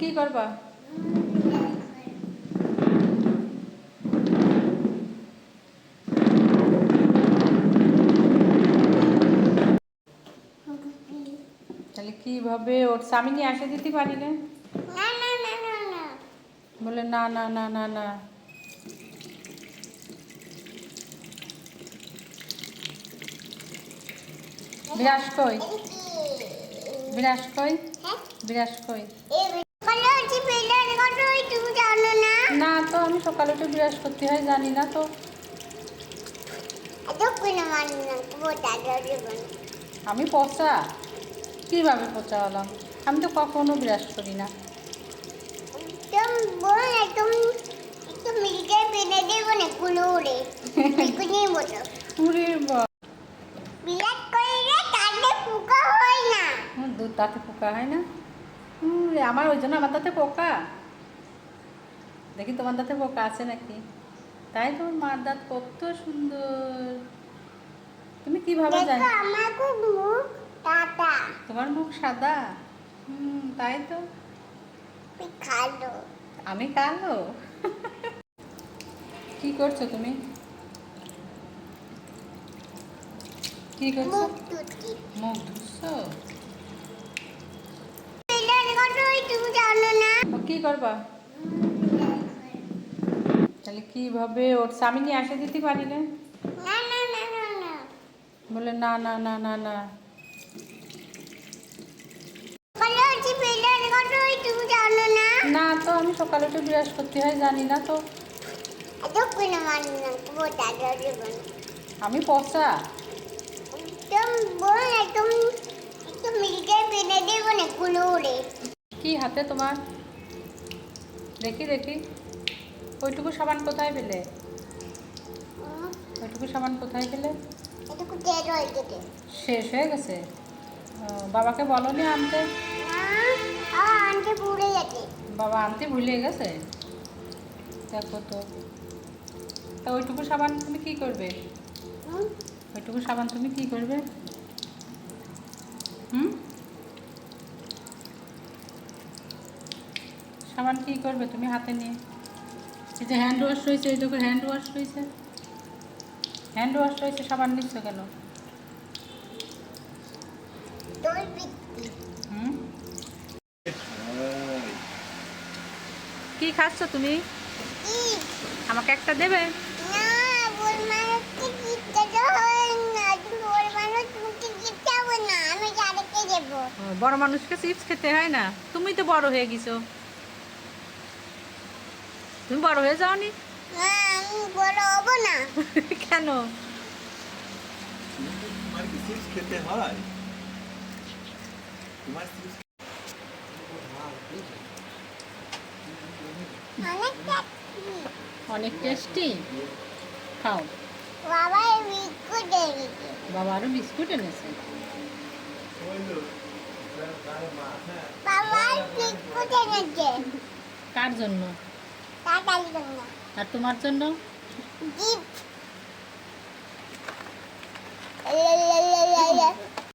কি করবা? তাহলে কীভাবে ওর স্বামী নিয়ে আসে দিতে পারি না বলে না না না না না। বিরাস কই? বিরাস কই? হ্যাঁ? বিরাস কই? আমি সকালে উঠে বিরাস করতে হয় জানি না তো। আমি পচা? কীভাবে পচা হলাম? আমি তো কখনো বিরাস করি না তাতে হয় দুধ তাতে পোকা হয় না। আমার ওই জন্য আমার দাঁতে পোকা। দেখি তোমার দাঁতে পোকা আছে নাকি? তাই তোমার মার দাঁত কত সুন্দর। তুমি কীভাবে জানো তোমার মুখ সাদা? হুম তাই তো। আমি কালো। কি করছ তুমি? কি করছ? মুখ ধুচ্ছো। কি করবা? তাহলে কীভাবে ওর স্বামী নিয়ে আসে দিতে পারি না না না না না। না বলে না না না না না। না? না তো আমি সকালে উঠে বিরাস করতে হয় জানি না তো। আমি পচা। কি হাতে তোমার? দেখি দেখি। ওইটুকু সাবান কোথায় পেলে? ওইটুকু সাবান কোথায় পেলে? শেষ হয়ে গেছে? বাবাকে বলনি আনতে? বাবা আনতে ভুলে গেছে। দেখো তো। তা ওইটুকু সাবান তুমি কি করবে? ওইটুকু সাবান তুমি কি করবে? হুম? সাবান কি করবে তুমি হাতে নিয়ে? এই যে হ্যান্ড ওয়াশ রয়েছে এই দেখো হ্যান্ড ওয়াশ রয়েছে। হ্যান্ড ওয়াশ রয়েছে সাবান নিচ্ছ কেন কি খাচ্ছ তুমি? আমাকে একটা দেবে? বড় মানুষকে চিপস খেতে হয় না? তুমি তো বড় হয়ে গেছো। তুমি বড় হয়ে যাওনি? না আমি বড় হব না। কেন? তোমার খেতে হয়? তোমার অনেক টেস্টি খাও। বাবা বিস্কুট এনেছে বাবা আরও বিস্কুট এনেছে। বাবা বিস্কুট এনেছে। কার জন্য? আর তোমার জন্য? জিপ